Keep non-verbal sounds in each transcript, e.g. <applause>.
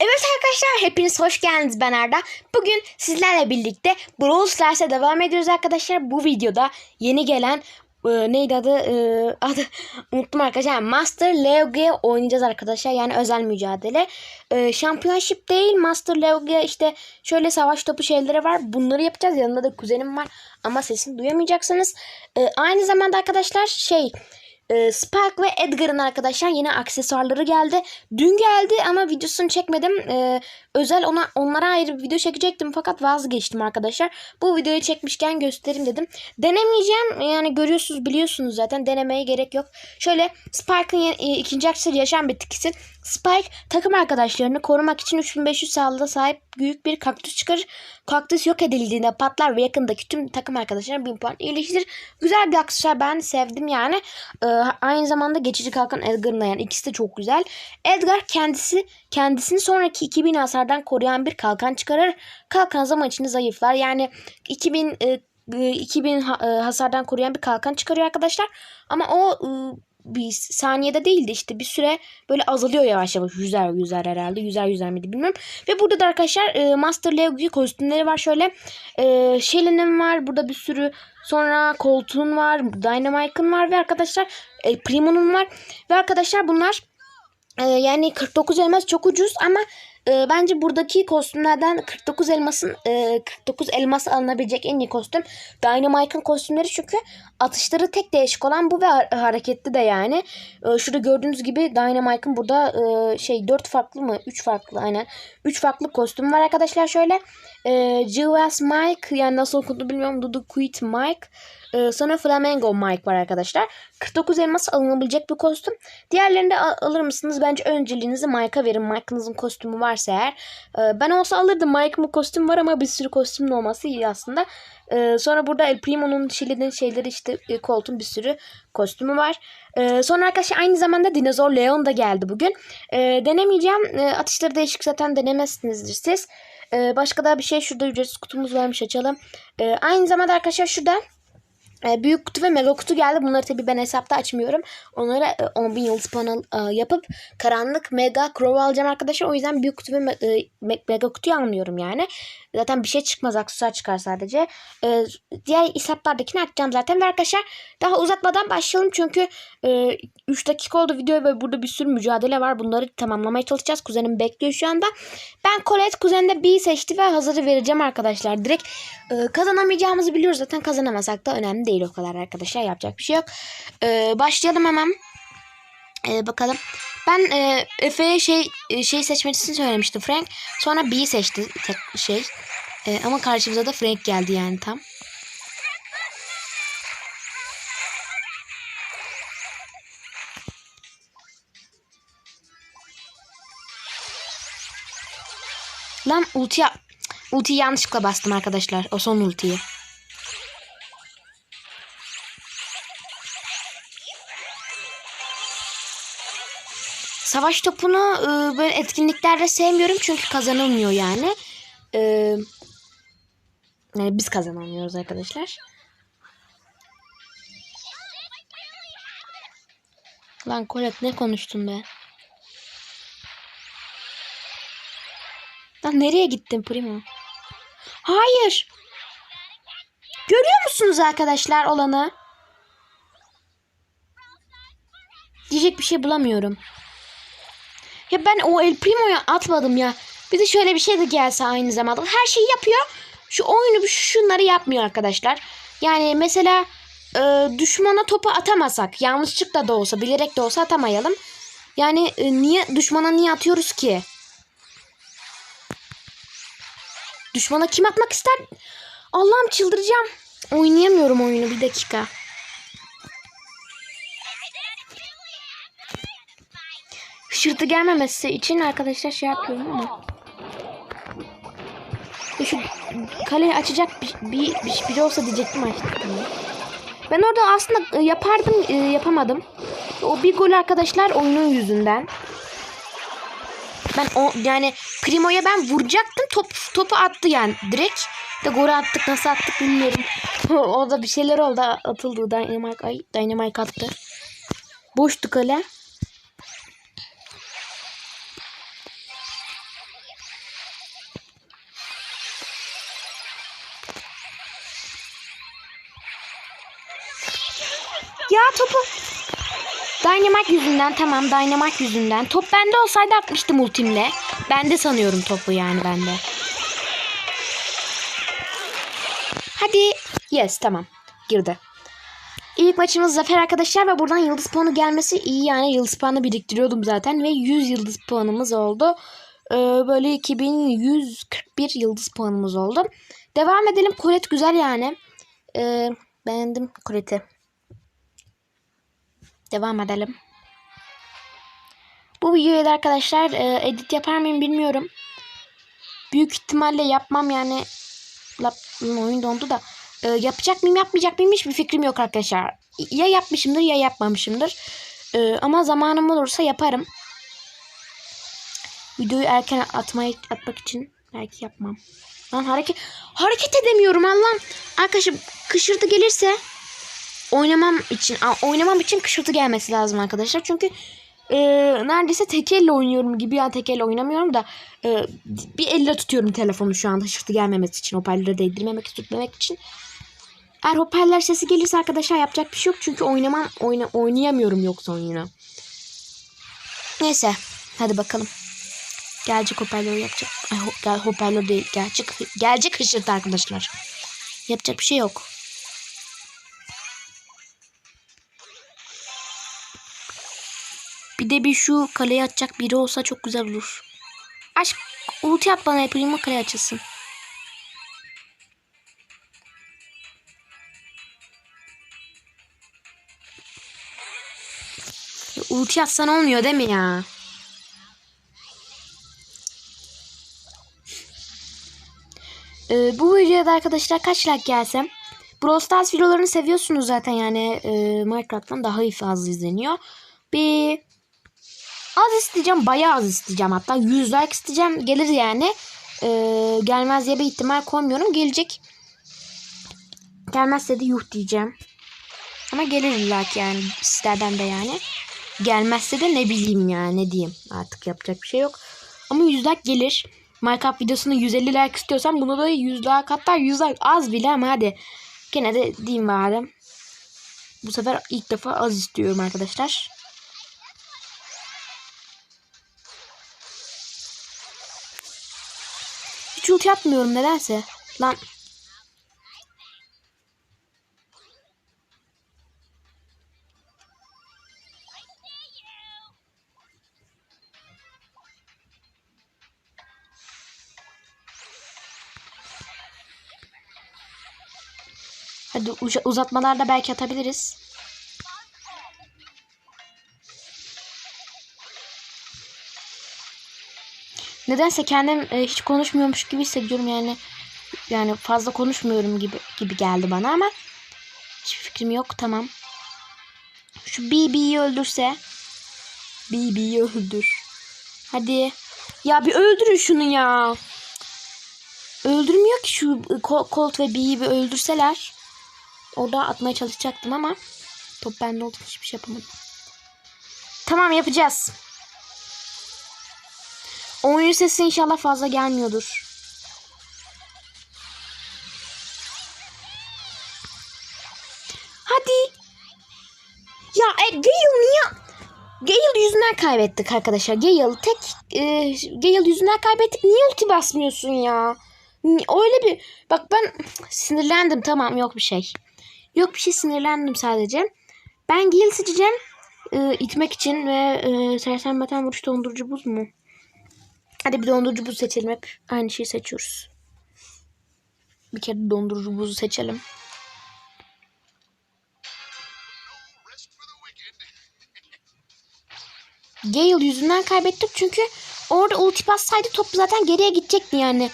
Evet arkadaşlar hepiniz hoş geldiniz ben Arda. Bugün sizlerle birlikte Brawl Stars'a devam ediyoruz arkadaşlar. Bu videoda yeni gelen e, neydi adı E, adı <laughs> unuttum arkadaşlar. Master League oynayacağız arkadaşlar. Yani özel mücadele. E, Championship değil Master League işte şöyle savaş topu şeyleri var. Bunları yapacağız. Yanında da kuzenim var ama sesini duyamayacaksınız. E, aynı zamanda arkadaşlar şey ee, Spike ve Edgar'ın arkadaşlar yine aksesuarları geldi. Dün geldi ama videosunu çekmedim. Ee, özel ona onlara ayrı bir video çekecektim fakat vazgeçtim arkadaşlar. Bu videoyu çekmişken göstereyim dedim. Denemeyeceğim. Yani görüyorsunuz biliyorsunuz zaten denemeye gerek yok. Şöyle Spike'ın e, ikinci aksesuarı yaşam bitkisi. Spike takım arkadaşlarını korumak için 3500 sağlığa sahip büyük bir kaktüs çıkarır. Kaktüs yok edildiğinde patlar ve yakındaki tüm takım arkadaşlarına 1000 puan iyileştirir. Güzel bir aksesuar ben sevdim yani. Ee, aynı zamanda geçici kalkan Edgar'ın yani ikisi de çok güzel. Edgar kendisi kendisini sonraki 2000 hasardan koruyan bir kalkan çıkarır. Kalkan zaman içinde zayıflar. Yani 2000 e, e, 2000 ha- e, hasardan koruyan bir kalkan çıkarıyor arkadaşlar. Ama o e, bir saniyede değildi işte bir süre böyle azalıyor yavaş yavaş. Yüzer yüzer herhalde. Yüzer yüzer miydi bilmiyorum. Ve burada da arkadaşlar e, Master League kostümleri var şöyle. E, Shelly'nin var. Burada bir sürü sonra Colt'un var. Dynamite'ın var ve arkadaşlar e, Primo'nun var. Ve arkadaşlar bunlar e, yani 49 elmas çok ucuz ama e, bence buradaki kostümlerden 49 elmasın e, 49 elmas alınabilecek en iyi kostüm Dynamite'ın kostümleri çünkü atışları tek değişik olan bu ve ha- hareketli de yani. E, şurada gördüğünüz gibi Dynamite'ın burada e, şey 4 farklı mı? 3 farklı aynen. 3 farklı kostüm var arkadaşlar şöyle. E, Givas Mike yani nasıl okundu bilmiyorum. Dudu Quit Mike. E, sonra Flamingo Mike var arkadaşlar. 49 elmas alınabilecek bir kostüm. Diğerlerini de al- alır mısınız? Bence önceliğinizi Mike'a verin. Mike'ınızın kostümü varsa eğer. E, ben olsa alırdım. Mike'ın kostüm var ama bir sürü kostümün olması iyi aslında. E, sonra burada El Primo'nun Şili'nin şeyleri işte e, Colt'un bir sürü kostümü var. E, sonra arkadaşlar aynı zamanda Dinozor Leon da geldi bugün. E, denemeyeceğim. E, atışları değişik zaten denemezsinizdir siz. E, başka da bir şey şurada ücretsiz kutumuz varmış açalım. E, aynı zamanda arkadaşlar şurada e, büyük kutu ve mega kutu geldi. Bunları tabii ben hesapta açmıyorum. Onlara e, 10.000 yıldız panel e, yapıp karanlık mega crow alacağım arkadaşlar. O yüzden büyük kutu ve e, me- mega kutuyu almıyorum yani. Zaten bir şey çıkmaz. Aksesuar çıkar sadece. E, diğer hesaplardakini açacağım zaten. Ve arkadaşlar daha uzatmadan başlayalım. Çünkü e, 3 dakika oldu video ve burada bir sürü mücadele var. Bunları tamamlamaya çalışacağız. Kuzenim bekliyor şu anda. Ben Colette kuzenim de B'yi seçti ve hazırı vereceğim arkadaşlar. Direkt kazanamayacağımızı biliyoruz. Zaten kazanamasak da önemli değil o kadar arkadaşlar. Yapacak bir şey yok. E, başlayalım hemen. E, bakalım. Ben e, Efe'ye şey e, şey seçmesini söylemiştim Frank. Sonra B'yi seçti tek şey. E, ama karşımıza da Frank geldi yani tam. Lan ulti ultiyi yanlışlıkla bastım arkadaşlar. O son ultiyi. Savaş topunu e, böyle etkinliklerde sevmiyorum çünkü kazanılmıyor yani. E, yani biz kazanamıyoruz arkadaşlar. Lan Colette ne konuştun be? Lan nereye gittin Primo? Hayır. Görüyor musunuz arkadaşlar olanı? Diyecek bir şey bulamıyorum. Ya ben o El Primo'ya atmadım ya. Bir de şöyle bir şey de gelse aynı zamanda. Her şeyi yapıyor. Şu oyunu şu- şunları yapmıyor arkadaşlar. Yani mesela e, düşmana topu atamasak. Yanlışlıkla da olsa bilerek de olsa atamayalım. Yani e, niye düşmana niye atıyoruz ki? Düşmana kim atmak ister? Allah'ım çıldıracağım. Oynayamıyorum oyunu bir dakika. Hışırtı gelmemesi için arkadaşlar şey yapıyorum ama. Şu kaleyi açacak bir, bir, bir, olsa diyecektim açtım. Ben orada aslında e, yapardım e, yapamadım. O bir gol arkadaşlar oyunun yüzünden. Ben o yani Primo'ya ben vuracaktım. Top topu attı yani direkt. De gol attık nasıl attık bilmiyorum. <laughs> o da bir şeyler oldu atıldı. Dynamite ay Dynamite attı. Boştu kale. Yüzünden tamam Dynamite yüzünden. Top bende olsaydı atmıştım ultimle. Bende sanıyorum topu yani bende. Hadi. Yes tamam. Girdi. İlk maçımız zafer arkadaşlar ve buradan yıldız puanı gelmesi iyi yani yıldız puanı biriktiriyordum zaten ve 100 yıldız puanımız oldu. Ee, böyle 2141 yıldız puanımız oldu. Devam edelim. Kolet güzel yani. Ee, beğendim Kolet'i. Devam edelim. Bu videoyu da arkadaşlar e, edit yapar mıyım bilmiyorum. Büyük ihtimalle yapmam yani. Lap, oyun dondu da. E, yapacak mıyım yapmayacak mıyım hiçbir fikrim yok arkadaşlar. Ya yapmışımdır ya yapmamışımdır. E, ama zamanım olursa yaparım. Videoyu erken atmayı atmak için belki yapmam. Lan hareket hareket edemiyorum Allah'ım. Arkadaşlar kışırtı gelirse oynamam için oynamam için kışırtı gelmesi lazım arkadaşlar. Çünkü e, neredeyse tek elle oynuyorum gibi yani tek elle oynamıyorum da e, bir elle tutuyorum telefonu şu anda hışırtı gelmemesi için hoparlöre değdirmemek tutmamak için. Eğer hoparlör sesi gelirse arkadaşlar yapacak bir şey yok çünkü oynamam oyna, oynayamıyorum yoksa oyunu. Neyse hadi bakalım. Gelecek hoparlör yapacak. Ay, ho, gel, hoparlör değil. Gelecek, gelecek hışırtı arkadaşlar. Yapacak bir şey yok. De bir şu kaleye atacak biri olsa çok güzel olur. Aşk ulti at bana yapayım kaleye açılsın. Ulti atsan olmuyor değil mi ya? Ee, bu videoda arkadaşlar kaç like gelsem Brawl Stars videolarını seviyorsunuz zaten yani e, Minecraft'tan daha iyi fazla izleniyor. Bir az isteyeceğim bayağı az isteyeceğim hatta 100 like isteyeceğim gelir yani. Ee, gelmez diye bir ihtimal koymuyorum gelecek. Gelmezse de yuh diyeceğim. Ama gelir illa ki yani sizlerden de yani. Gelmezse de ne bileyim yani ne diyeyim artık yapacak bir şey yok. Ama 100 like gelir. Minecraft videosunu 150 like istiyorsan bunu da 100 like hatta 100 like az bile ama hadi. Gene de diyeyim bari. Bu sefer ilk defa az istiyorum arkadaşlar. Hiç ulti yapmıyorum nedense. Lan. Hadi uzatmalarda belki atabiliriz. Nedense kendim e, hiç konuşmuyormuş gibi hissediyorum yani. Yani fazla konuşmuyorum gibi gibi geldi bana ama hiçbir fikrim yok. Tamam. Şu BB'yi öldürse BB'yi öldür. Hadi. Ya bir öldürün şunu ya. Öldürmüyor ki şu Colt ve B'yi bir öldürseler. Orada atmaya çalışacaktım ama top bende olduğu hiçbir şey yapamadım. Tamam yapacağız. Oyun sesi inşallah fazla gelmiyordur. Hadi. Ya e, Gale niye? Gale yüzünden kaybettik arkadaşlar. Gale tek e, Gale yüzünden kaybettik. Niye ulti basmıyorsun ya? Öyle bir bak ben sinirlendim tamam yok bir şey. Yok bir şey sinirlendim sadece. Ben Gale seçeceğim. E, itmek için ve e, sersemleten vuruş dondurucu buz mu? Hadi bir dondurucu buz seçelim hep. Aynı şeyi seçiyoruz. Bir kere dondurucu buzu seçelim. Gale yüzünden kaybettik çünkü orada ulti bassaydı top zaten geriye gidecekti yani.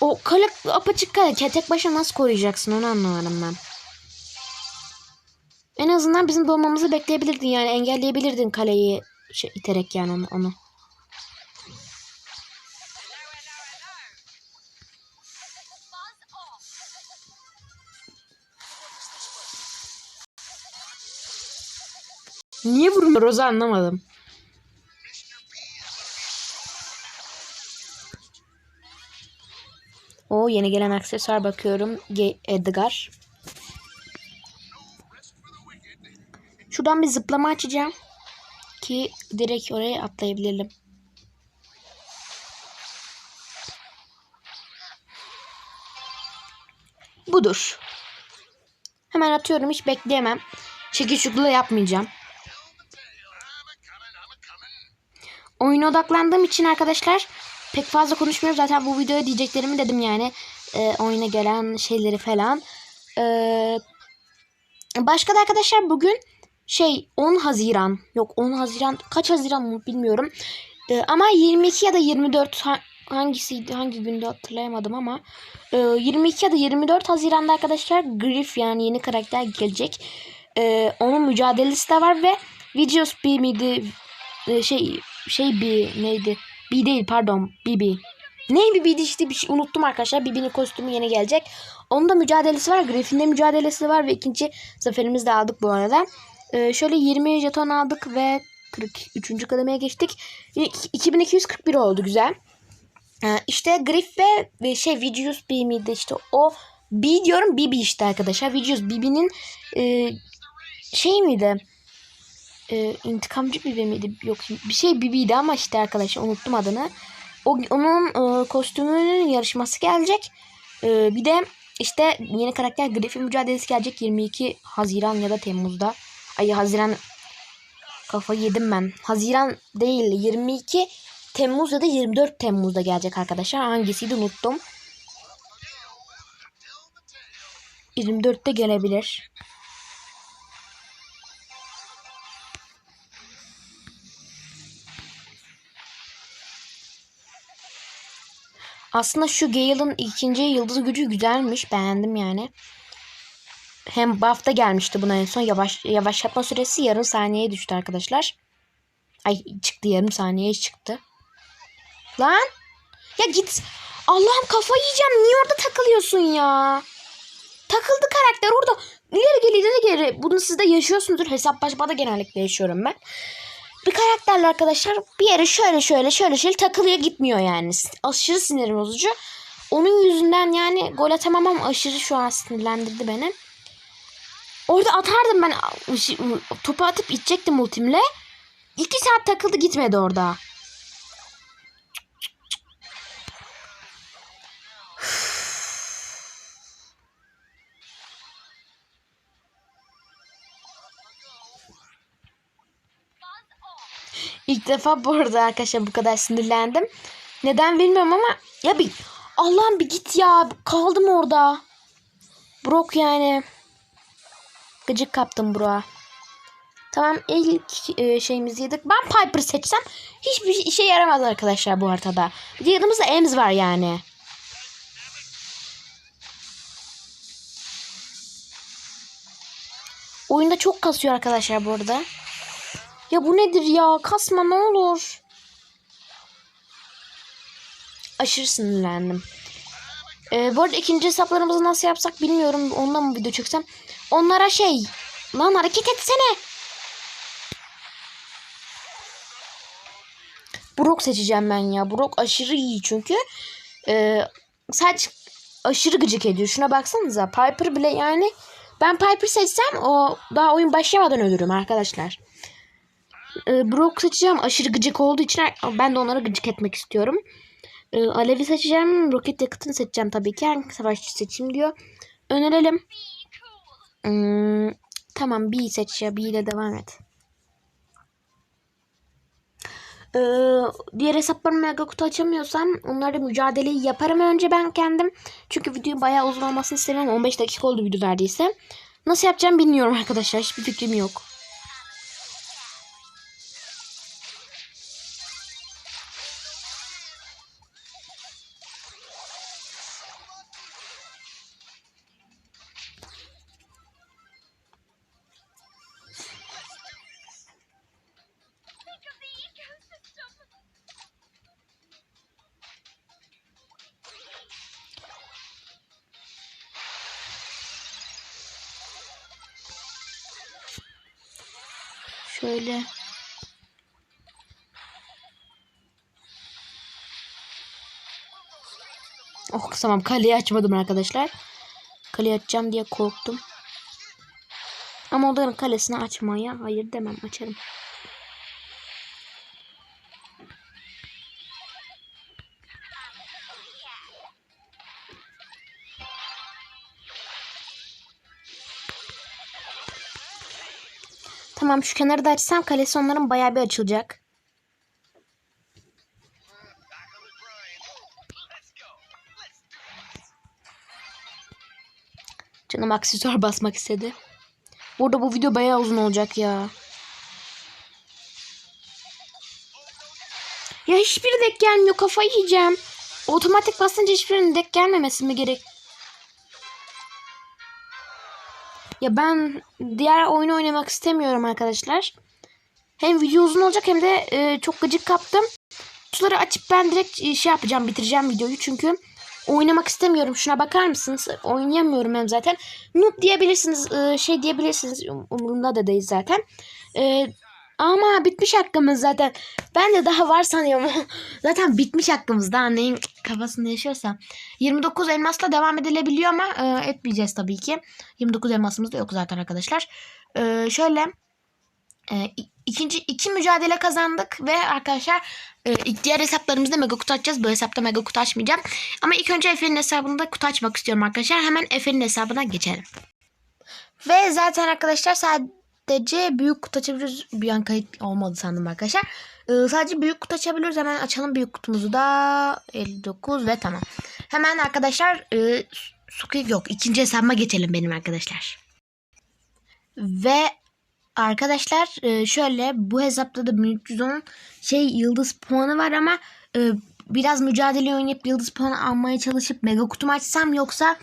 O kale apaçık kale tek başına nasıl koruyacaksın onu anlamadım ben. En azından bizim dolmamızı bekleyebilirdin yani engelleyebilirdin kaleyi şey, iterek yani onu. onu. Niye vurmuyoruz anlamadım. O yeni gelen aksesuar bakıyorum. Ge Edgar. şuradan bir zıplama açacağım. Ki direkt oraya atlayabilelim. Budur. Hemen atıyorum hiç bekleyemem. Da yapmayacağım. Oyuna odaklandığım için arkadaşlar pek fazla konuşmuyorum. Zaten bu videoya diyeceklerimi dedim yani. Ee, oyuna gelen şeyleri falan. Ee, başka da arkadaşlar bugün şey 10 Haziran yok 10 Haziran kaç Haziran mı bilmiyorum. Ee, ama 22 ya da 24 ha- hangisiydi hangi günde hatırlayamadım ama e, 22 ya da 24 Haziran'da arkadaşlar Griff yani yeni karakter gelecek. Ee, onun mücadelesi de var ve Videos B miydi Ee, şey şey B neydi? B değil pardon BB. Ne BB'di işte bir şey unuttum arkadaşlar. BB'nin kostümü yeni gelecek. Onun da mücadelesi var. Griff'in de mücadelesi var ve ikinci zaferimizi de aldık bu arada. Ee, şöyle 20 jeton aldık ve 43. kademeye geçtik. 2241 oldu güzel. Ee, işte Griff ve, ve şey Vicious B miydi işte o B diyorum BB işte arkadaşlar. Vicious BB'nin e, şey miydi? E, intikamcı BB miydi? Yok bir şey BB'ydi ama işte arkadaşlar unuttum adını. O, onun e, kostümünün yarışması gelecek. E, bir de işte yeni karakter Griffin mücadelesi gelecek 22 Haziran ya da Temmuz'da. Ay Haziran kafayı yedim ben. Haziran değil 22 Temmuz ya da 24 Temmuz'da gelecek arkadaşlar. Hangisiydi unuttum. 24'te gelebilir. Aslında şu Gale'ın ikinci yıldız gücü güzelmiş. Beğendim yani. Hem buff'ta gelmişti buna en son. Yavaş, yavaşlatma süresi yarım saniyeye düştü arkadaşlar. Ay çıktı yarım saniyeye çıktı. Lan. Ya git. Allah'ım kafa yiyeceğim. Niye orada takılıyorsun ya? Takıldı karakter orada. İleri geri geri. Bunu siz de yaşıyorsunuzdur. Hesaplaşmada genellikle yaşıyorum ben. Bir karakterle arkadaşlar bir yere şöyle şöyle şöyle şöyle takılıyor gitmiyor yani. Aşırı sinir bozucu. Onun yüzünden yani gol atamamam aşırı şu an sinirlendirdi beni. Orada atardım ben topu atıp itecektim ultimle. İki saat takıldı gitmedi orada. Defa bu arada arkadaşlar bu kadar sinirlendim. Neden bilmiyorum ama ya bir Allah'ım bir git ya. Kaldım orada. Brock yani. Gıcık kaptım Brock'a. Tamam ilk e, şeyimizi yedik. Ben Piper seçsem hiçbir işe yaramaz arkadaşlar bu haritada. Bir de yanımızda Ems var yani. Oyunda çok kasıyor arkadaşlar bu arada. Ya bu nedir ya? Kasma ne olur. Aşırı sinirlendim. Ee, bu arada ikinci hesaplarımızı nasıl yapsak bilmiyorum. Ondan mı video çeksem. Onlara şey. Lan hareket etsene. Brock seçeceğim ben ya. Brock aşırı iyi çünkü. Ee, sadece aşırı gıcık ediyor. Şuna baksanıza. Piper bile yani. Ben Piper seçsem o daha oyun başlamadan ölürüm arkadaşlar. Ee, Brock seçeceğim. Aşırı gıcık olduğu için ben de onları gıcık etmek istiyorum. Ee, Alev'i seçeceğim. Roket yakıtını seçeceğim tabii ki. Hangi savaşçı seçeyim diyor. Önerelim. Hmm, tamam B seç ya. B ile devam et. Ee, diğer hesaplarımı mega kutu açamıyorsam onlarla mücadeleyi yaparım önce ben kendim. Çünkü videonun bayağı uzun olmasını istemiyorum. 15 dakika oldu video neredeyse. Nasıl yapacağım bilmiyorum arkadaşlar. Hiçbir fikrim yok. Şöyle. Oh tamam kaleyi açmadım arkadaşlar. Kaleyi açacağım diye korktum. Ama odanın kalesini açmaya hayır demem açarım. Tamam şu kenarı da açsam kalesi onların bayağı bir açılacak. Canım aksesuar basmak istedi. Burada bu video bayağı uzun olacak ya. Ya hiçbiri denk gelmiyor. Kafayı yiyeceğim. Otomatik basınca hiçbirinin denk gelmemesi mi gerek? Ya ben diğer oyunu oynamak istemiyorum arkadaşlar. Hem video uzun olacak hem de e, çok gıcık kaptım. Kutuları açıp ben direkt e, şey yapacağım bitireceğim videoyu çünkü oynamak istemiyorum. Şuna bakar mısınız? Oynayamıyorum hem zaten. Noob diyebilirsiniz, e, şey diyebilirsiniz. Um- Umurumda da değil zaten. Ama bitmiş hakkımız zaten. Ben de daha var sanıyorum. <laughs> zaten bitmiş hakkımız. Daha neyin kafasında yaşıyorsam. 29 elmasla devam edilebiliyor ama e, etmeyeceğiz tabii ki. 29 elmasımız da yok zaten arkadaşlar. E, şöyle e, ikinci iki mücadele kazandık ve arkadaşlar e, diğer hesaplarımızda mega kutu açacağız. Bu hesapta mega kutu açmayacağım. Ama ilk önce Efe'nin hesabında kutu açmak istiyorum arkadaşlar. Hemen Efe'nin hesabına geçelim. Ve zaten arkadaşlar sadece büyük kutu açabiliyoruz. Bir an kayıt olmadı sandım arkadaşlar. Ee, sadece büyük kutu açabiliyoruz. Hemen açalım büyük kutumuzu da. 59 ve tamam. Hemen arkadaşlar e, Suki yok. ikinci hesabıma geçelim benim arkadaşlar. Ve arkadaşlar e, şöyle bu hesapta da 1310 şey yıldız puanı var ama e, biraz mücadele oynayıp yıldız puanı almaya çalışıp mega kutumu açsam yoksa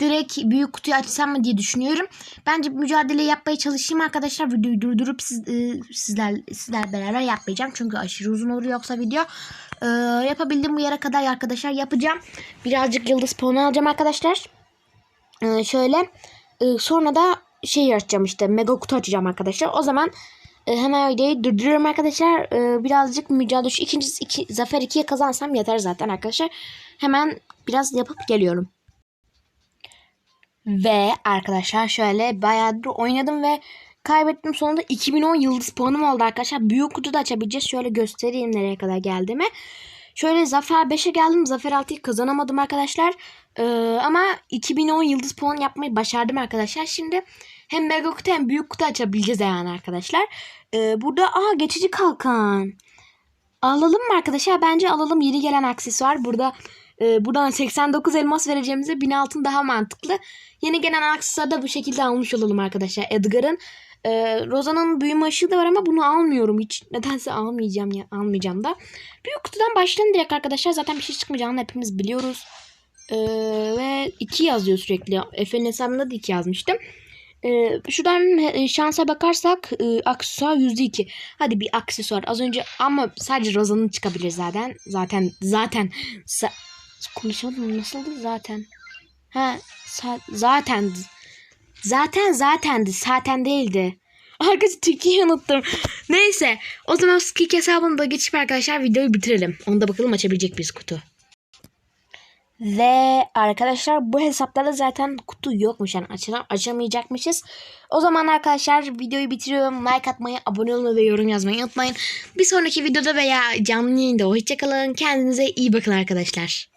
direkt büyük kutuyu açsam mı diye düşünüyorum. Bence mücadele yapmaya çalışayım arkadaşlar. Videoyu durdurup siz, e, sizler sizler beraber yapmayacağım. Çünkü aşırı uzun olur yoksa video. E, yapabildiğim bu yere kadar arkadaşlar yapacağım. Birazcık yıldız puanı alacağım arkadaşlar. E, şöyle e, sonra da şey açacağım işte mega kutu açacağım arkadaşlar. O zaman e, hemen videoyu durduruyorum arkadaşlar. E, birazcık mücadele şu ikinci iki, zafer 2'ye kazansam yeter zaten arkadaşlar. Hemen biraz yapıp geliyorum. Ve arkadaşlar şöyle bayağıdır oynadım ve kaybettim. Sonunda 2010 yıldız puanım oldu arkadaşlar. Büyük kutu da açabileceğiz. Şöyle göstereyim nereye kadar geldiğimi. Şöyle Zafer 5'e geldim. Zafer 6'yı kazanamadım arkadaşlar. Ee, ama 2010 yıldız puan yapmayı başardım arkadaşlar. Şimdi hem mega kutu hem büyük kutu açabileceğiz yani arkadaşlar. Ee, burada aa geçici kalkan. Alalım mı arkadaşlar? Bence alalım. Yeni gelen aksesuar. Burada e, buradan 89 elmas vereceğimize 1000 altın daha mantıklı. Yeni gelen aksesuarı da bu şekilde almış olalım arkadaşlar. Edgar'ın e, Rozan'ın büyüme ışığı da var ama bunu almıyorum hiç. Nedense almayacağım ya almayacağım da. Büyük kutudan başlayalım direkt arkadaşlar. Zaten bir şey çıkmayacağını hepimiz biliyoruz. E, ve 2 yazıyor sürekli. Efe'nin hesabında da 2 yazmıştım. Ee, şuradan e, şansa bakarsak e, aksesuar %2. Hadi bir aksesuar. Az önce ama sadece Rozan'ın çıkabilir zaten. Zaten zaten konuşamadım nasıldı zaten. Ha zaten zaten zatendi. Zaten değildi. <laughs> Arkadaşlar Türkiye'yi unuttum. Neyse. O zaman Skik hesabını da geçip arkadaşlar videoyu bitirelim. Onda bakalım açabilecek biz kutu. Ve arkadaşlar bu hesaplarda zaten kutu yokmuş yani açana, açamayacakmışız. O zaman arkadaşlar videoyu bitiriyorum. Like atmayı, abone olmayı ve yorum yazmayı unutmayın. Bir sonraki videoda veya canlı yayında hoşçakalın. Kendinize iyi bakın arkadaşlar.